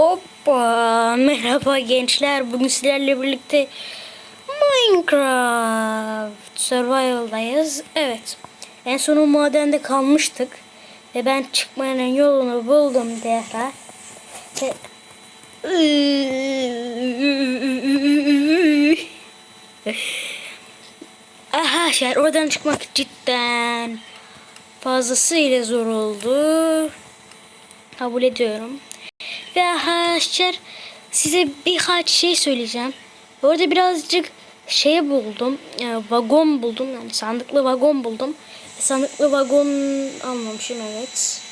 Hoppa merhaba gençler. Bugün sizlerle birlikte Minecraft Survival'dayız. Evet en son madende kalmıştık ve ben çıkmanın yolunu buldum derler ve Aha şey oradan çıkmak cidden fazlasıyla zor oldu. Kabul ediyorum ve arkadaşlar size birkaç şey söyleyeceğim. Orada birazcık şey buldum. e, vagon buldum. Yani sandıklı vagon buldum. Sandıklı vagon almamışım evet.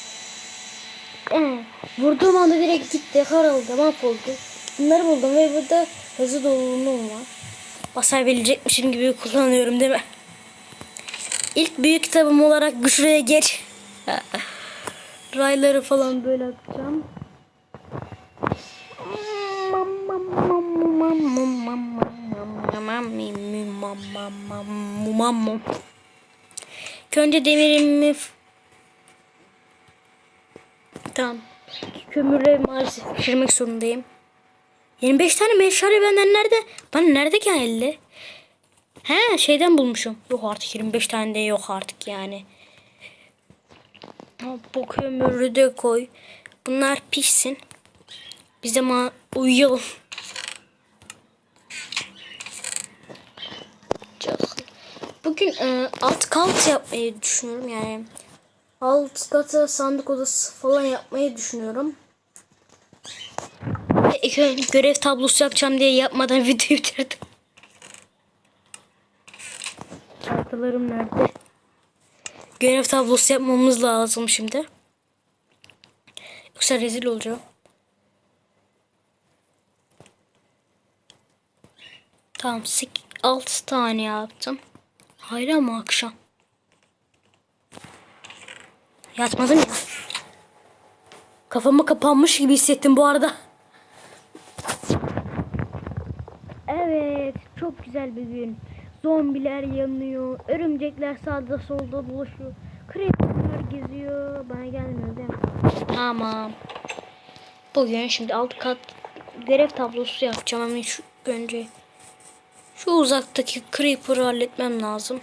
Evet. Vurduğum anda direkt gitti. Karaldı. Mahvoldu. Bunları buldum ve burada hızlı doluluğum var. Basabilecekmişim gibi kullanıyorum değil mi? İlk büyük kitabım olarak şuraya geç. Rayları falan böyle atacağım. İlk Önce demirimi Tamam. Kömürle maalesef pişirmek zorundayım. 25 tane meşale benden nerede? Bana nerede geldi? He şeyden bulmuşum. Yok artık 25 tane de yok artık yani. Bu kömürü de koy. Bunlar pişsin. Biz de ma uyuyalım. Çok. Bugün e, alt kat yapmayı düşünüyorum yani. Alt kata sandık odası falan yapmayı düşünüyorum. Görev tablosu yapacağım diye yapmadan videoyu bitirdim. Haritalarım nerede? Görev tablosu yapmamız lazım şimdi. Yoksa rezil olacağım. Tamam 6 tane yaptım. Hala mı akşam? Yatmadım ya. Kafama kapanmış gibi hissettim bu arada. Evet, çok güzel bir gün. Zombiler yanıyor, örümcekler sağda solda dolaşıyor. Creeper'lar geziyor. Bana gelmiyor değil mi? Tamam. Bugün şimdi alt kat görev tablosu yapacağım ama şu önce şu uzaktaki Creeper'ı halletmem lazım.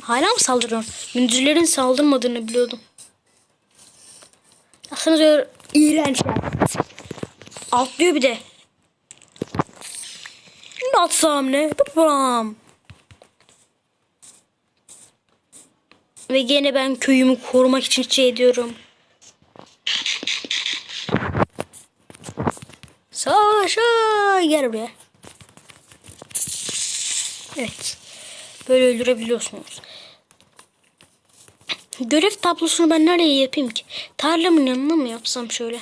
Hala mı saldırıyorsun? Gündüzlerin saldırmadığını biliyordum. Aslında öyle iğrençler. Atlıyor bir de. Ne atsam ne? Babam. Ve gene ben köyümü korumak için şey ediyorum. Savaşa gel buraya. Evet. Böyle öldürebiliyorsunuz. Görev tablosunu ben nereye yapayım ki? Tarlamın yanına mı yapsam şöyle?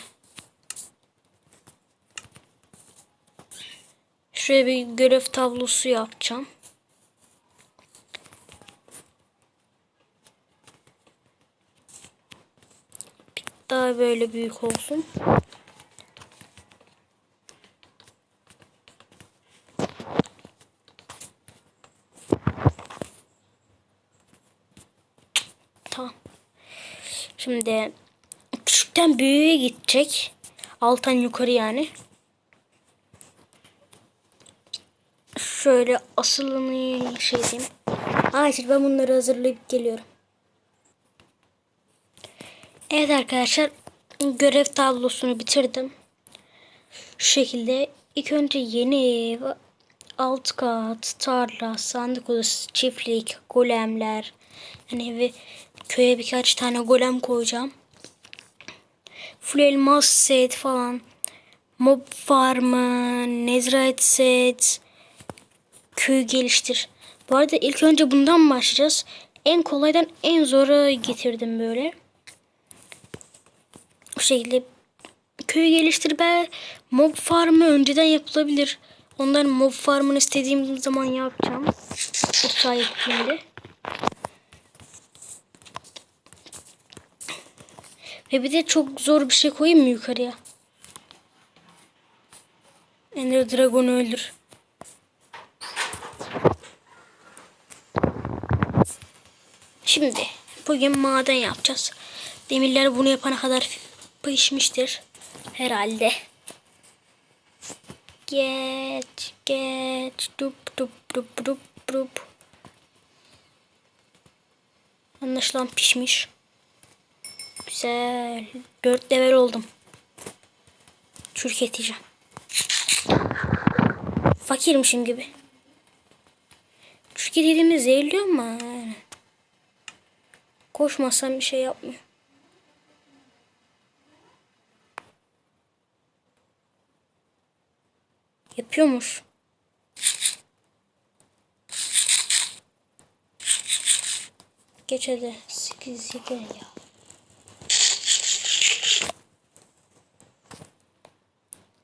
Şuraya bir görev tablosu yapacağım. Daha böyle büyük olsun. Tamam. Şimdi küçükten büyüğe gidecek. Alttan yukarı yani. Şöyle asılını şey diyeyim. Hayır ben bunları hazırlayıp geliyorum. Evet arkadaşlar görev tablosunu bitirdim. Şu şekilde ilk önce yeni ev, alt kat, tarla, sandık odası, çiftlik, golemler. Yani ve köye birkaç tane golem koyacağım. Full elmas set falan. Mob farmı, nezrite set, köy geliştir. Bu arada ilk önce bundan başlayacağız. En kolaydan en zora getirdim böyle. Bu şekilde köy geliştir be. Mob farmı önceden yapılabilir. Onların mob farmını istediğim zaman yapacağım. O sayesinde. Ve bir de çok zor bir şey koyayım mı yukarıya? Ender Dragon'u öldür. Şimdi bugün maden yapacağız. Demirler bunu yapana kadar pişmiştir. Herhalde. Geç, geç. Dup dup dup dup dup. Anlaşılan pişmiş. Güzel. Dört level oldum. Çürük Fakirmişim gibi. Çürük yediğimi zehirliyor mu? Yani. Koşmasam bir şey yapmıyor. Yapıyormuş. Geç hadi. 8 7 ya.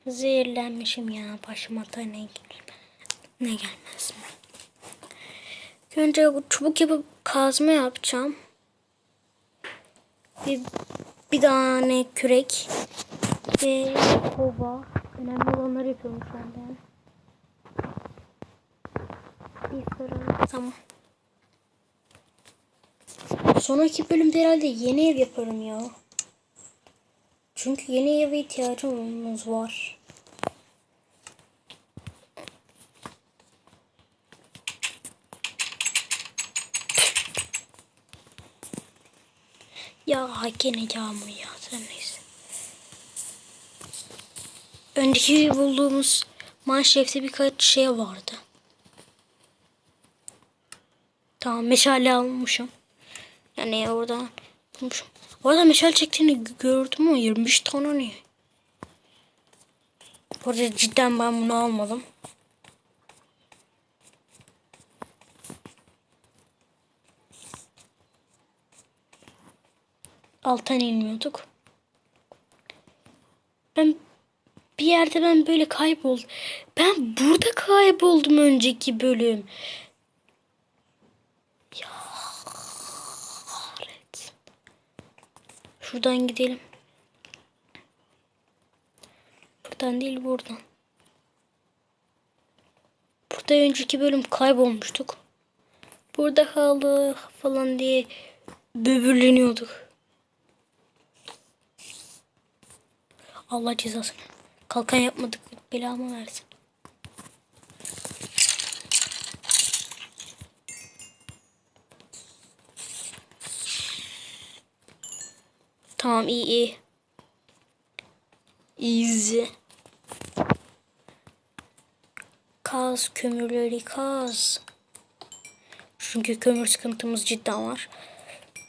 Zehirlenmişim ya. Başıma da ne. Ne gelmez mi? Önce bu çubuk yapıp kazma yapacağım. Bir, bir tane kürek. Ve kova. Önemli olanları yapıyorum şu anda yani. Bir fırın. Tamam. Sonraki bölümde herhalde yeni ev yaparım ya. Çünkü yeni eve ihtiyacımız var. Ya gene yağmur yağdı neyse. Önceki bulduğumuz manşefte birkaç şey vardı. Tamam meşale almışım. Yani oradan bulmuşum. Orada meşale çektiğini gördüm ama 25 tane ne? Bu arada cidden ben bunu almadım. Alttan inmiyorduk. Ben bir yerde ben böyle kayboldum. Ben burada kayboldum önceki bölüm. Ya kahretsin. Şuradan gidelim. Buradan değil buradan. Burada önceki bölüm kaybolmuştuk. Burada kaldık falan diye böbürleniyorduk. Allah cezasını. Kalkan yapmadık. Belamı versin. Tamam iyi iyi. Easy. Kaz kömürleri kaz. Çünkü kömür sıkıntımız cidden var.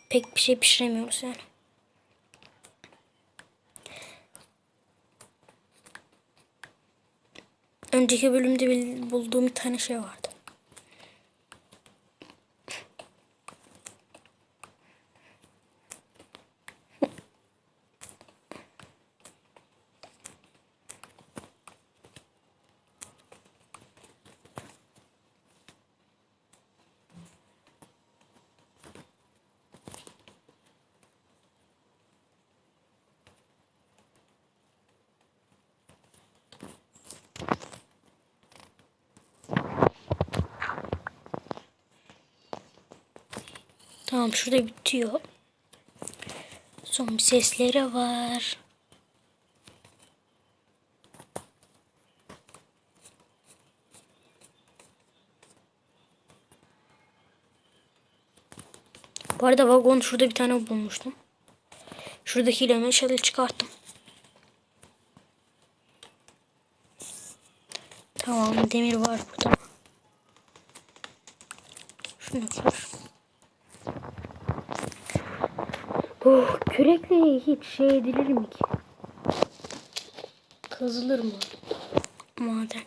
Pek bir şey pişiremiyoruz yani. Önceki bölümde bulduğum bir tane şey vardı. Tamam şurada bitiyor. Son bir sesleri var. Bu arada vagon şurada bir tane bulmuştum. Şuradakiyle meşale çıkarttım. Tamam demir var burada. Şunu kır. Oh, kürekle hiç şey edilir mi ki? Kazılır mı? Maden.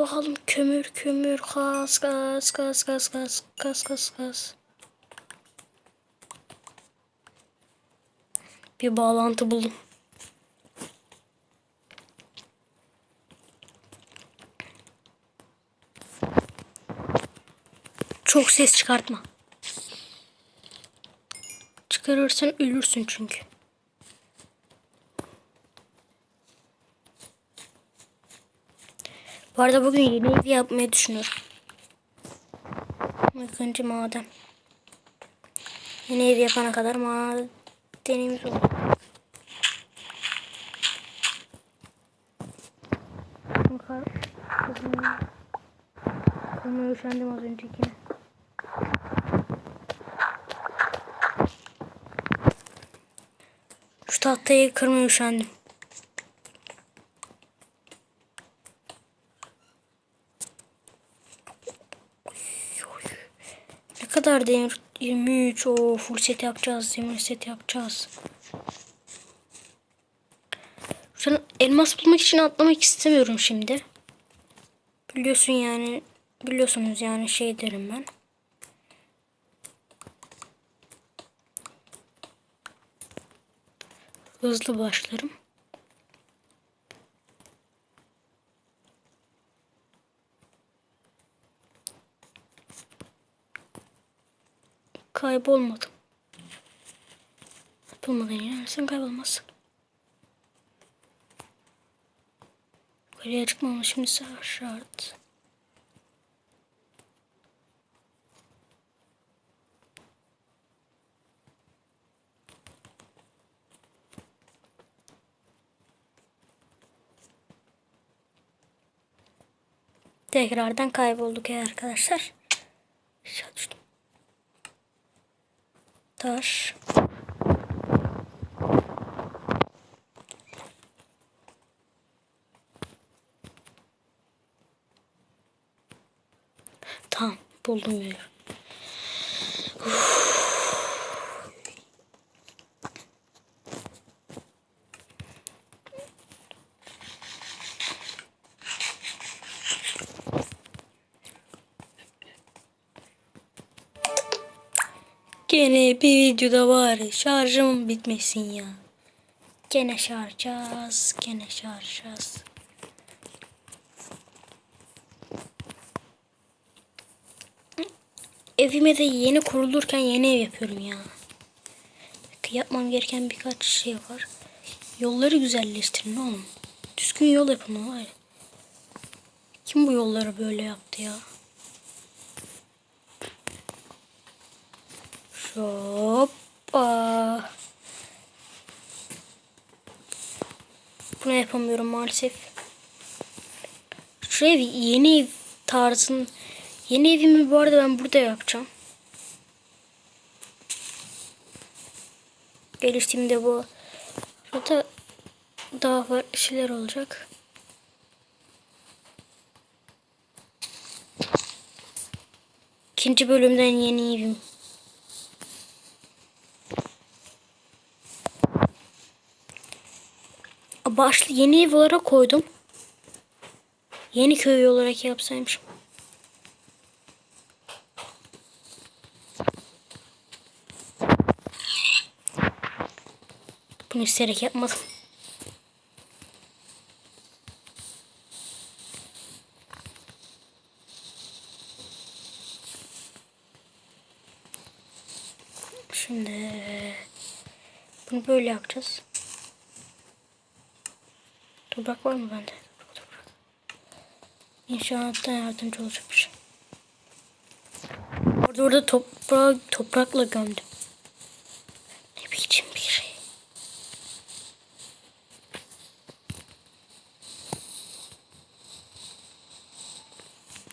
Bakalım kömür kömür kas kas kas kas kas kas kas kas. Bir bağlantı buldum. Çok ses çıkartma. Çıkarırsan ölürsün çünkü. Bu arada bugün yeni ev yapmayı düşünüyorum. İlk önce maden. Yeni ev yapana kadar madenimiz olur. Kar, Kırmaya üşendim az öncekine. Şu tahtayı kırmaya üşendim. Ne kadar demir? 23. O full set yapacağız. Demir set yapacağız. Şu elmas bulmak için atlamak istemiyorum şimdi. Biliyorsun yani. Biliyorsunuz yani şey derim ben. Hızlı başlarım. Kaybolmadım. Bulmadan inersen kaybolmazsın. Yukarıya çıkmam şimdi şart. Tekrardan kaybolduk ya arkadaşlar. Aşağı. Taş. Tamam buldum yeri. Gene bir videoda var. Şarjım bitmesin ya. Gene şarjaz. Gene şarjaz. Evime de yeni kurulurken yeni ev yapıyorum ya. Yapmam gereken birkaç şey var. Yolları güzelleştirin oğlum. Düzgün yol yapın. Kim bu yolları böyle yaptı ya? Hoppa. Bunu yapamıyorum maalesef. Şu ev yeni ev tarzın yeni evimi bu arada ben burada yapacağım. Geliştiğimde bu burada daha farklı şeyler olacak. İkinci bölümden yeni evim. Başlı yeni ev olarak koydum. Yeni köy olarak yapsaymışım. Bunu isteyerek yapmadım. Şimdi bunu böyle yapacağız. Toprak var mı bende? Toprak. İnşaatta yardımcı olacakmış. Orada orada toprağı toprakla gömdüm. Ne biçim bir şey.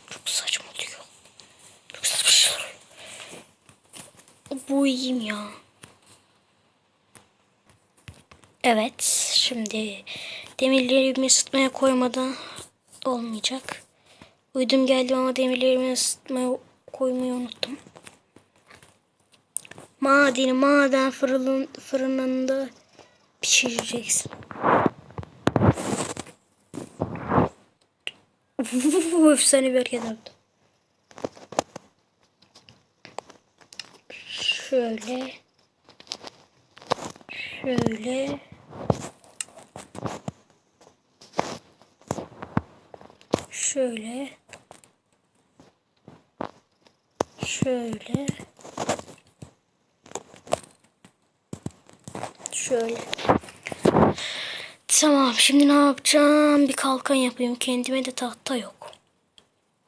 Çok saçma oluyor. Çok saçma şeyler oluyor. Bu iyiyim ya. Evet. Şimdi demirlerimi ısıtmaya koymadan olmayacak. Uydum geldim ama demirlerimi ısıtmaya koymayı unuttum. Madeni maden fırın, fırınında pişireceksin. Efsane bir hareket yaptı. Şöyle. Şöyle. Şöyle. Şöyle. Şöyle. Tamam şimdi ne yapacağım? Bir kalkan yapayım. Kendime de tahta yok.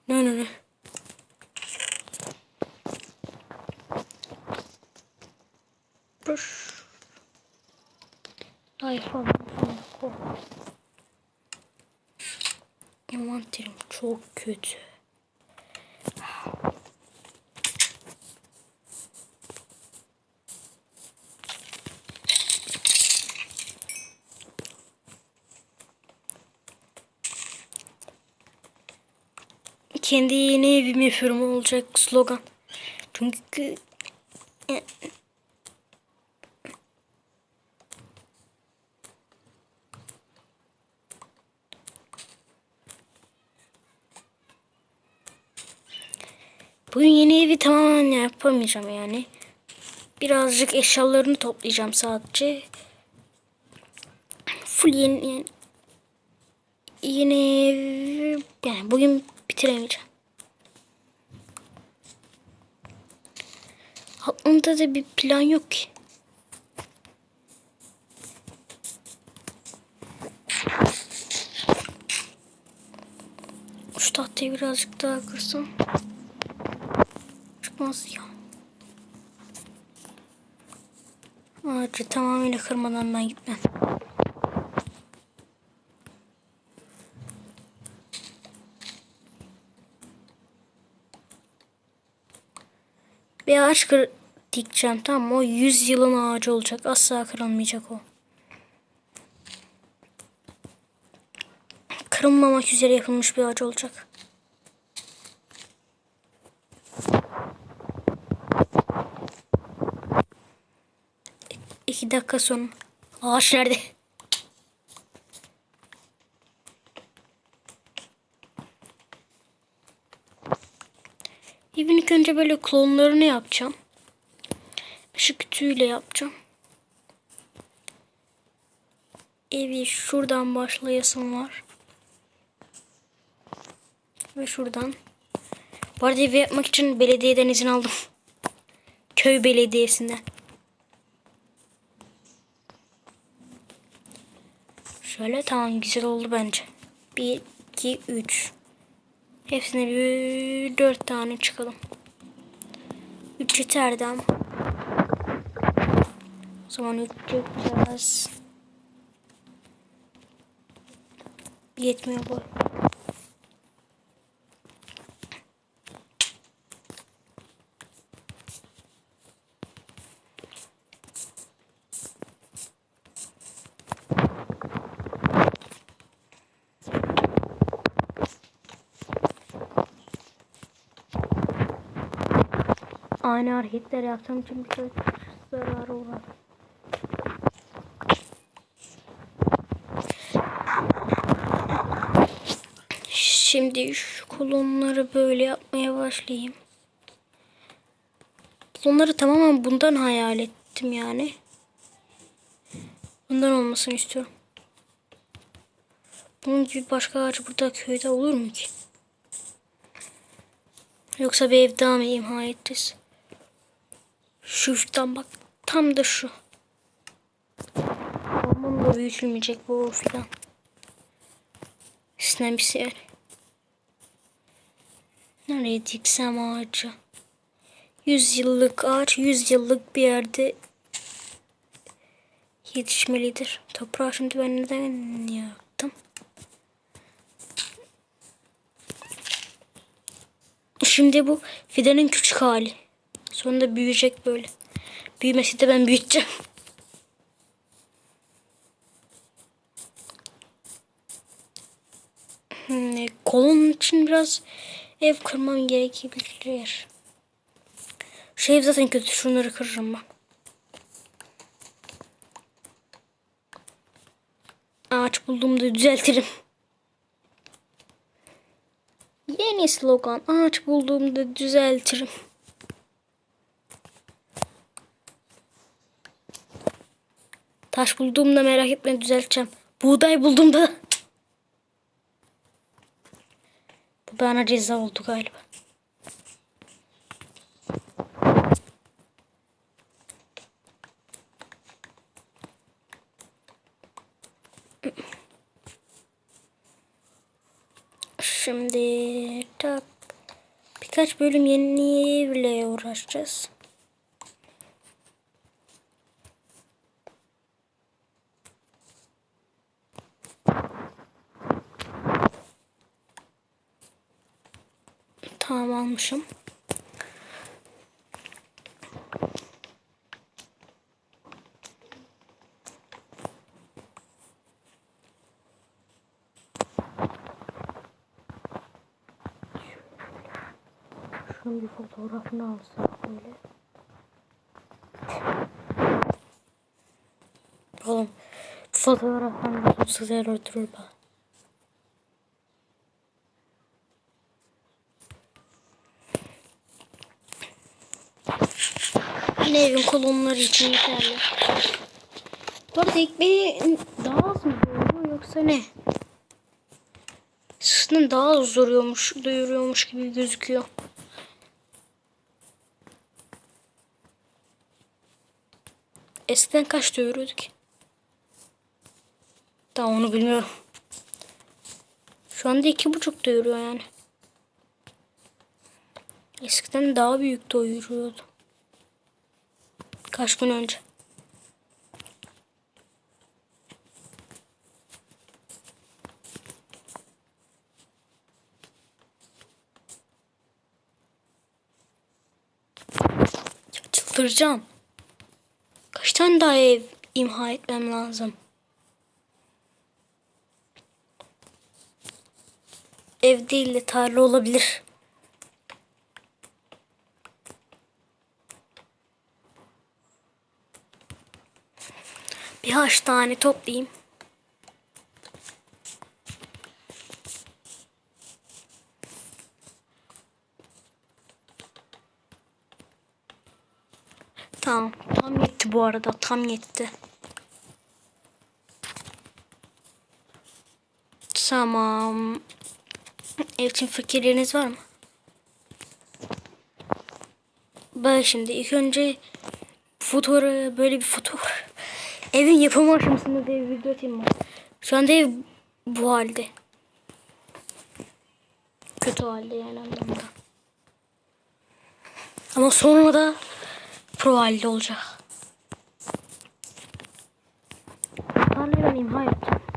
Ne ne ne. Çok kötü. Kendi yeni evim yapıyorum olacak slogan. Çünkü Bugün yeni evi tamamen yapamayacağım yani. Birazcık eşyalarını toplayacağım sadece. Full yeni, yeni, yani bugün bitiremeyeceğim. Aklımda da bir plan yok ki. Şu tahtayı birazcık daha kırsam. Çıkmaz ya. Ağacı tamamıyla kırmadan ben gitmem. Bir ağaç kır dikeceğim tamam? O 100 yılın ağacı olacak. Asla kırılmayacak o. Kırılmamak üzere yapılmış bir ağaç olacak. İki dakika sonra. Ağaç nerede? Evin ilk önce böyle klonlarını yapacağım. Işık kütüğüyle yapacağım. Evi şuradan başlayasım var. Ve şuradan. Bu arada evi yapmak için belediyeden izin aldım. Köy belediyesinden. Şöyle tamam güzel oldu bence. 1, 2, 3. Hepsine bir 4 tane çıkalım. 3 yeterdi ama. O zaman 3 yapacağız. Yetmiyor bu. Aynı hareketler yaptığım için birkaç zarara uğradım. Şimdi şu kolonları böyle yapmaya başlayayım. Kolonları tamamen bundan hayal ettim yani. Bundan olmasını istiyorum. Bunun gibi başka ağaç burada köyde olur mu ki? Yoksa bir ev daha mı imha edeceğiz? Şuradan bak. Tam da şu. Orman da büyütülmeyecek bu filan. Sinemsi yani. Nereye diksem ağacı? Yüz yıllık ağaç, yüz yıllık bir yerde yetişmelidir. Toprağı şimdi ben neden yaktım? Şimdi bu fidanın küçük hali. Sonunda büyüyecek böyle. Büyümesi de ben büyüteceğim. Hmm, kolon için biraz ev kırmam gerekebilir. Şu ev zaten kötü. Şunları kırırım ben. Ağaç bulduğumda düzeltirim. Yeni slogan. Ağaç bulduğumda düzeltirim. Taş bulduğumda merak etme düzelteceğim. Buğday bulduğumda Bu bana ceza oldu galiba. Şimdi tak birkaç bölüm yeniyle uğraşacağız. Tamam almışım. Şunun bir fotoğrafını alsak böyle. Oğlum nasıl güzel durur bak. Kolonları için yeterli. Bu arada ekmeği daha az mı doyuruyor yoksa ne? Sısının daha az doyuruyormuş, doyuruyormuş gibi gözüküyor. Eskiden kaç doyuruyorduk? Daha onu bilmiyorum. Şu anda iki buçuk doyuruyor yani. Eskiden daha büyük doyuruyordu. Kaç gün önce. Ya Çıldıracağım. Kaç tane daha ev imha etmem lazım? Ev değil de tarla olabilir. Birkaç tane toplayayım. Tamam. Tam yetti bu arada. Tam yetti. Tamam. Ev için fikirleriniz var mı? Ben şimdi ilk önce fotoğrafı böyle bir fotoğraf. Evin yapımı aşamasında da bir video atayım mı? Şu anda ev bu halde. Kötü halde yani anlamda. Ama sonra da pro halde olacak. Ben imha yapacağım.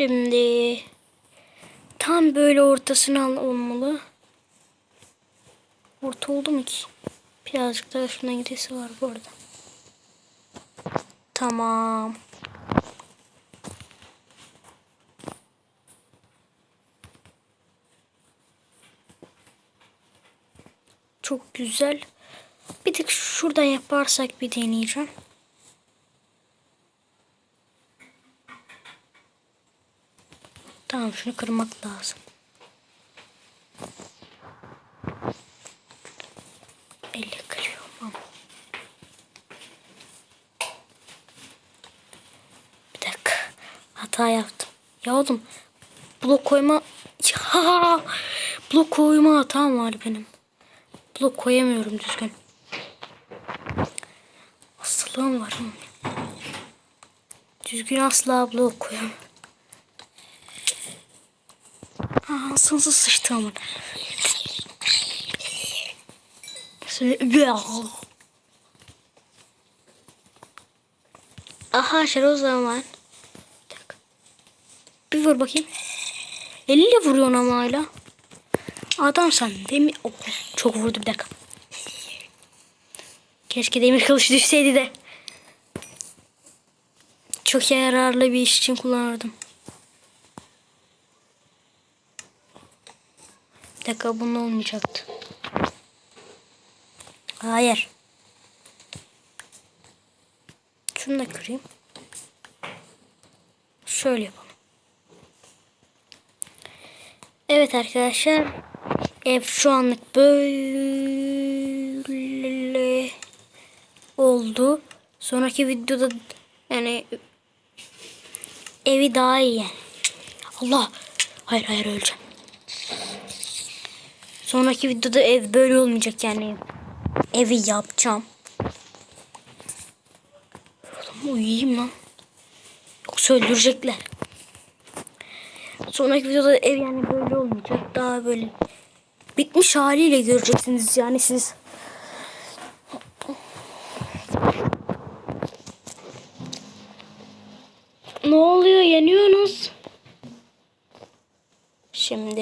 Şimdi tam böyle ortasına al olmalı. Orta oldu mu ki? Birazcık daha şuna gidesi var bu arada. Tamam. Çok güzel. Bir tık şuradan yaparsak bir deneyeceğim. Tamam şunu kırmak lazım. Elle kırıyorum ama. Bir dakika. Hata yaptım. Ya oğlum blok koyma ya blok koyma hatam var benim. Blok koyamıyorum düzgün. Hastalığım var. oğlum. Düzgün asla blok koyamıyorum. Sınırsız sıçtı ama. Aha şöyle o zaman. Bir vur bakayım. Eliyle vuruyorsun ama hala. Adam sen demir... Oh, çok vurdu bir dakika. Keşke demir kılıç düşseydi de. Çok yararlı bir iş için kullanırdım. Dakika bunun olmayacaktı. Hayır. Şunu da kırayım. Şöyle yapalım. Evet arkadaşlar. Ev şu anlık böyle oldu. Sonraki videoda yani evi daha iyi. Allah. Hayır hayır öleceğim. Sonraki videoda ev böyle olmayacak yani. Evi yapacağım. Oğlum uyuyayım lan. Yoksa öldürecekler. Sonraki videoda ev yani böyle olmayacak. Daha böyle bitmiş haliyle göreceksiniz yani siz. Ne oluyor? Yanıyorsunuz. Şimdi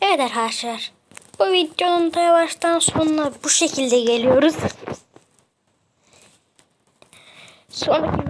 Evet arkadaşlar. Bu videonun da yavaştan sonuna bu şekilde geliyoruz. Sonraki